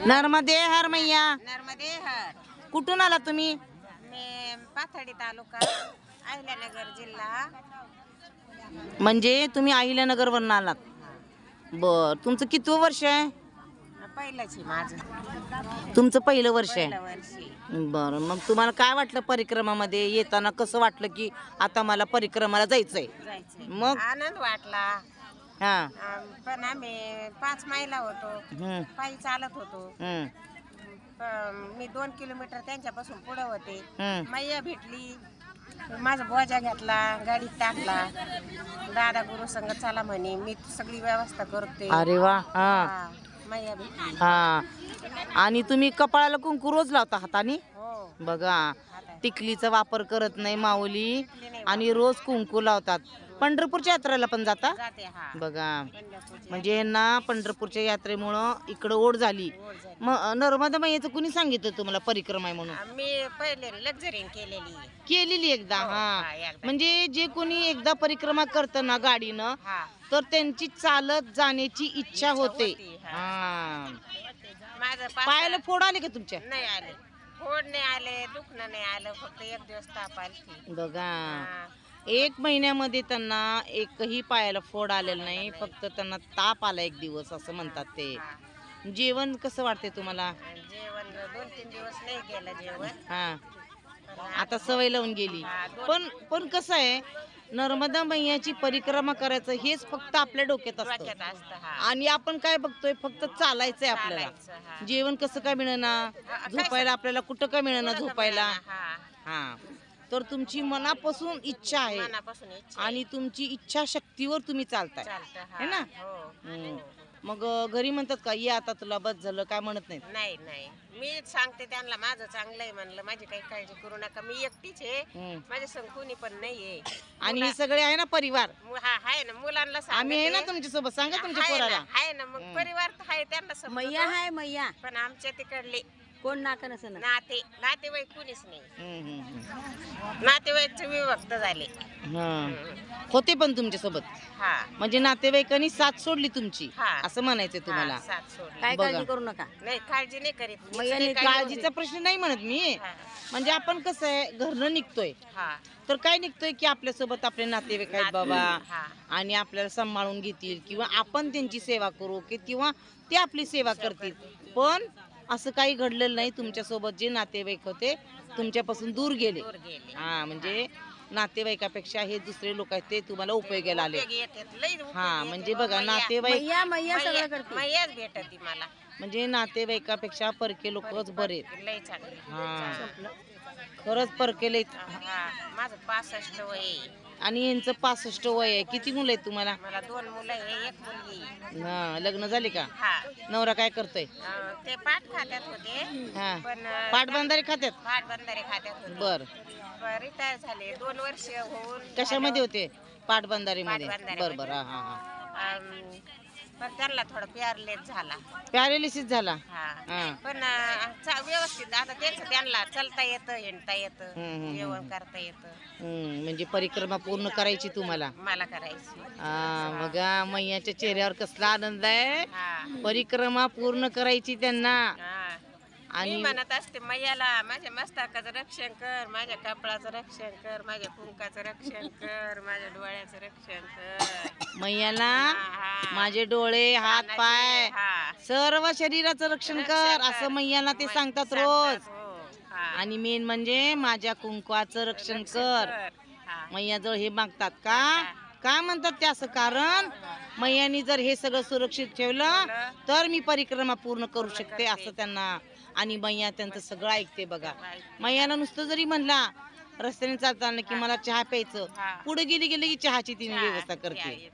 नर्मदे हर मैया. नर्मदे हर कुठून आला तुम्ही? मी पाथर्डी तालुका अहिल्यानगर जिल्हा. म्हणजे तुम्ही अहिल्यानगरवरून आलात. बर तुमचं कितवं वर्ष आहे? पहिलंच आहे माझं. तुमचं पहिलं वर्ष पहिलं आहे. वर्षी बरं मग तुम्हाला काय वाटलं परिक्रमामध्ये? येताना कसं वाटलं की आता मला परिक्रमाला जायचंय? जायचंय. मग? आनंद वाटला. हा. पण आम्ही पाच मैला होतो. हम्म, पायी चालत होतो. हम्म, प- मी दोन किलोमीटर त्यांच्यापासून पुढे होते. हम्म. मैया भेटली. माझा बोजा घेतला गाडीत टाकला. दादा गुरु संग चला म्हणे मी सगळी व्यवस्था करते. अरे वा हा. हा, मैया भेटली. हा. आणि तुम्ही कपाळाला कुंकू रोज लावता हाताने? बघा टिकलीचा वापर करत नाही माऊली. आणि रोज कुंकू लावतात. पंढरपूरच्या यात्रेला पण जाता? बघा. म्हणजे यांना पंढरपूरच्या यात्रेमुळं इकडं ओढ झाली. मग नर्मदा मैयाचं कुणी सांगितलं तुम्हाला परिक्रमा आहे म्हणून? मी पहिले लक्झरिंग केलेली. एकदा हो, हा. म्हणजे जे कोणी एकदा परिक्रमा करतं ना गाडीनं तर त्यांची चालत जाण्याची इच्छा होते. हा. पायाला फोड आले का तुमच्या? नाही आले. फोड नाही आले दुखणं नाही आलं फक्त एक दिवस ताप आली बघा. एक महिन्यामध्ये त्यांना एकही पायाला फोड आलेला नाही फक्त त्यांना ताप आला एक दिवस असं म्हणतात ते. जेवण कसं वाटते तुम्हाला? जेवण दोन तीन दिवस नाही गेलं जेवण. हा. आता सवय लावून गेली. पण पण कसं आहे नर्मदा मैयाची परिक्रमा करायचं हेच फक्त आपल्या डोक्यात असतं. हा. आणि आपण काय बघतोय फक्त चालायचंय आपल्याला. हा. जेवण कसं काय काय झोपायला आपल्याला कुठं काय कुठं झोपायला. हा. हा. तर तुमची मनापासून इच्छा आहे. आणि तुमची इच्छा शक्तीवर तुम्ही चालताय. चालतं हा. है ना? मग घरी म्हणतात का ये आता तुला बस झालं काय म्हणत नाहीत? नाही नाही. मी सांगते त्यांना माझं चांगलं आहे म्हणलं माझी काही काळजी करू नका. मी एकटीच आहे. माझ्या संग कोणी पण नाहीये आणि हे सगळे आहे ना परिवार? मु- हा आहे ना. मुलांना आम्ही आहे ना सांगते. तुमच्यासोबत सांगा तुमच्या आहे ना, पोराला. आहे ना. मग परिवार तर आहे त्यांना समजतं. मैया हाय मैया. पण आमच्या तिकडले कोण नाका नसं नाते नातेवाईक कुणीच नाही. हम्म, हम्म, नातेवाईकचे विभक्त झाले. हम्म. हा. होते पण तुमच्यासोबत. हा. म्हणजे नातेवाईकांनी साथ सोडली तुमची हा. असं म्हणायचंय तुम्हाला. हा, साथ सोडली. काय बघा. काळजी करू नका. नाही काळजी नाही करीत मी. काळजीचा प्रश्न नाही म्हणत मी. हा, म्हणजे आपण कसं आहे घरनं निघतोय. हा. तर काय निघतोय की आपल्यासोबत आपले नातेवाईक आहेत बाबा हा. आणि आपल्याला सांभाळून घेतील किंवा आपण त्यांची सेवा करू की किंवा ते आपली सेवा करतील. पण असं काही घडलेलं नाही तुमच्यासोबत जे नातेवाईक होते तुमच्यापासून दूर गेले दूर गेले हा म्हणजे नातेवाईकापेक्षा हे दुसरे लोक आहेत ते तुम्हाला उपयोगाला आले लई हा. म्हणजे बघा मैया- नातेवाईक मैया मैया सगळं मैया- करते मैयाच भेटती मला म्हणजे नातेवाईकापेक्षा परके लोकच बरे. लई हा खरंच परकेले हा माझं पासष्ट वय. आणि यांचं पासष्ट वय आहे. किती मुलं आहेत तुम्हाला? मला दोन मुलं आहे एक मुलगी हा लग्न झाले का? हा. नवरा काय करतोय? अं, ते पाठ खात्यात होते. हा. पण अं, पाटबंधारे खात्यात? पाठ बंधारे खात्यात होते. बर. रिटायर झाले. दोन वर्ष होऊन कशामध्ये होते? पाटबंधारे मध्ये पाटबंधारेमध्ये. बर बर. हा हा हा. अं, पण त्यांना थोडं प्यारलेस झाला. पॅरेलिसिस झाला. हा. हा. पण अं, चा- व्यवस्थित. आता त्यांचं त्यांना चलता येतं हिंडता येतं हम्म, हम्म, जेवण करता येतं. हम्म, म्हणजे परिक्रमा पूर्ण करायची तुम्हाला. मला करायची. हा बघा मैयाच्या चेहऱ्यावर कसला आनंद आहे? हा. परिक्रमा पूर्ण करायची त्यांना. हा. आणि म्हणत असते मैयाला माझ्या मस्तकाचं रक्षण कर माझ्या कपडाचं रक्षण कर माझ्या कुंकाचं रक्षण कर माझ्या डोळ्याचं रक्षण कर मैयाला हा. माझे डोळे हात पाय हा. सर्व शरीराचं रक्षण कर असं. मैयाला ते सांगतात रोज हो. हा. आणि मेन म्हणजे माझ्या कुंकवाचं रक्षण कर हा. मैयाजवळ हे मागतात का काय म्हणतात ते असं कारण मैयानी जर हे सगळं सुरक्षित ठेवलं तर मी परिक्रमा पूर्ण करू शकते असं त्यांना आणि मैया त्यांचं सगळं ऐकते बघा मैयानं नुसतं जरी म्हणला रस्त्याने चालताना की मला चहा प्यायचं. पुढे गेली गेली की चहाची तिने व्यवस्था करते.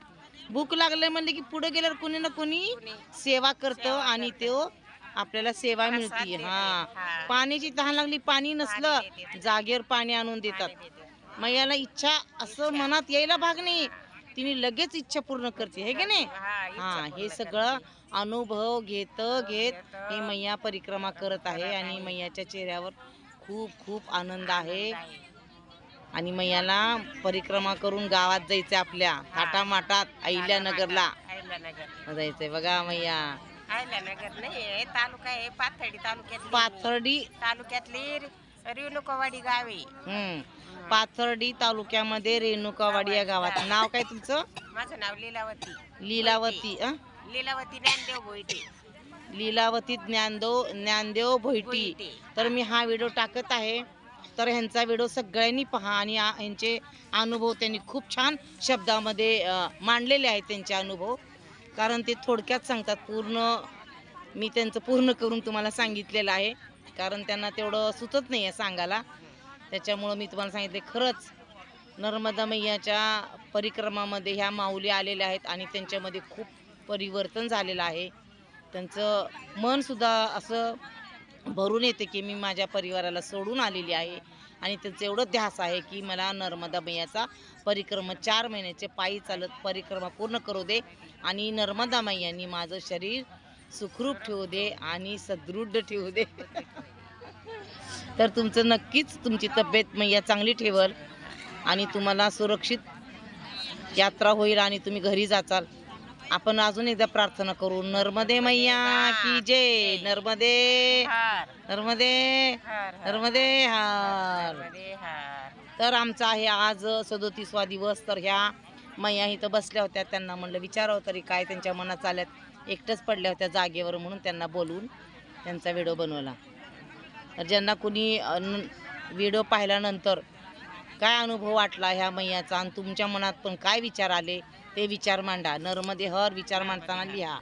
भूक लागले म्हणले की पुढे गेल्यावर कोणी ना कोणी सेवा करतं आणि तो आपल्याला सेवा मिळते. हा. पाण्याची तहान लागली पाणी नसलं. जागेवर पाणी आणून देतात. मैयाला इच्छा असं मनात यायला भाग नाही तिने लगेच इच्छा पूर्ण करते हे की नाही? हा, हा. सगळं अनुभव घेत घेत. हे मैया परिक्रमा करत आहे आणि मैयाच्या चेहऱ्यावर खूप खूप आनंद आहे. आणि मैयाला परिक्रमा करून गावात जायचंय आपल्या थाटामाटात अहिल्यानगरला. अहिल्यानगर. जायचंय बघा मैया. आयल्यानगर नाही तालुका आहे पाथर्डी तालुक्यात पाथर्डी. तालुक्यातली रेणुकावाडी गावे हम्म. पाथर्डी तालुक्यामध्ये रेणुकावाडी या गावात. नाव काय तुमचं? माझं नाव लीलावती. लीलावती अं? लीलावती ज्ञानदेव भोईटे. लीलावती ज्ञानदेव ज्ञानदेव भोईटी. भोईटे. तर मी हा व्हिडिओ टाकत आहे. तर ह्यांचा व्हिडिओ सगळ्यांनी पहा आणि आ- ह्यांचे अनुभव त्यांनी खूप छान शब्दामध्ये अ, मांडलेले आहेत त्यांचे अनुभव. कारण ते थोडक्यात सांगतात. पूर्ण मी त्यांचं पूर्ण करून तुम्हाला सांगितलेलं आहे. कारण त्यांना तेवढं सुचत नाही आहे सांगायला. त्याच्यामुळं मी तुम्हाला सांगितले खरंच नर्मदा मैयाच्या परिक्रमामध्ये ह्या माऊली आलेल्या आहेत आणि त्यांच्यामध्ये खूप परिवर्तन झालेलं आहे. त्यांचं मनसुद्धा असं भरून येते की मी माझ्या परिवाराला सोडून आलेली आहे आणि त्यांचं एवढं ध्यास आहे की मला नर्मदा मैयाचा परिक्रमा चार महिन्याचे पायी चालत परिक्रमा पूर्ण करू दे आणि नर्मदा मैयानी माझं शरीर सुखरूप ठेवू दे आणि सदृढ ठेवू दे. तर तुमचं नक्कीच तुमची तब्येत मैया चांगली ठेवल आणि तुम्हाला सुरक्षित यात्रा होईल आणि तुम्ही घरी जाचाल. आपण अजून एकदा प्रार्थना करू. नर्मदे मैया की जय. नर्मदे. नर्मदे. नर्मदे हार. तर आमचा आहे आज सदोतीसवा दिवस. तर ह्या मैया इथं बसल्या होत्या. त्यांना म्हणलं विचारावं तरी काय त्यांच्या मनात चालत एकटंच पडल्या होत्या जागेवर म्हणून त्यांना बोलवून त्यांचा व्हिडिओ बनवला. तर ज्यांना कुणी व्हिडिओ पाहिल्यानंतर काय अनुभव वाटला ह्या मैयाचा? आणि तुमच्या मनात पण काय विचार आले? ते विचार मांडा. नर्मदे हर विचार मांडताना लिहा.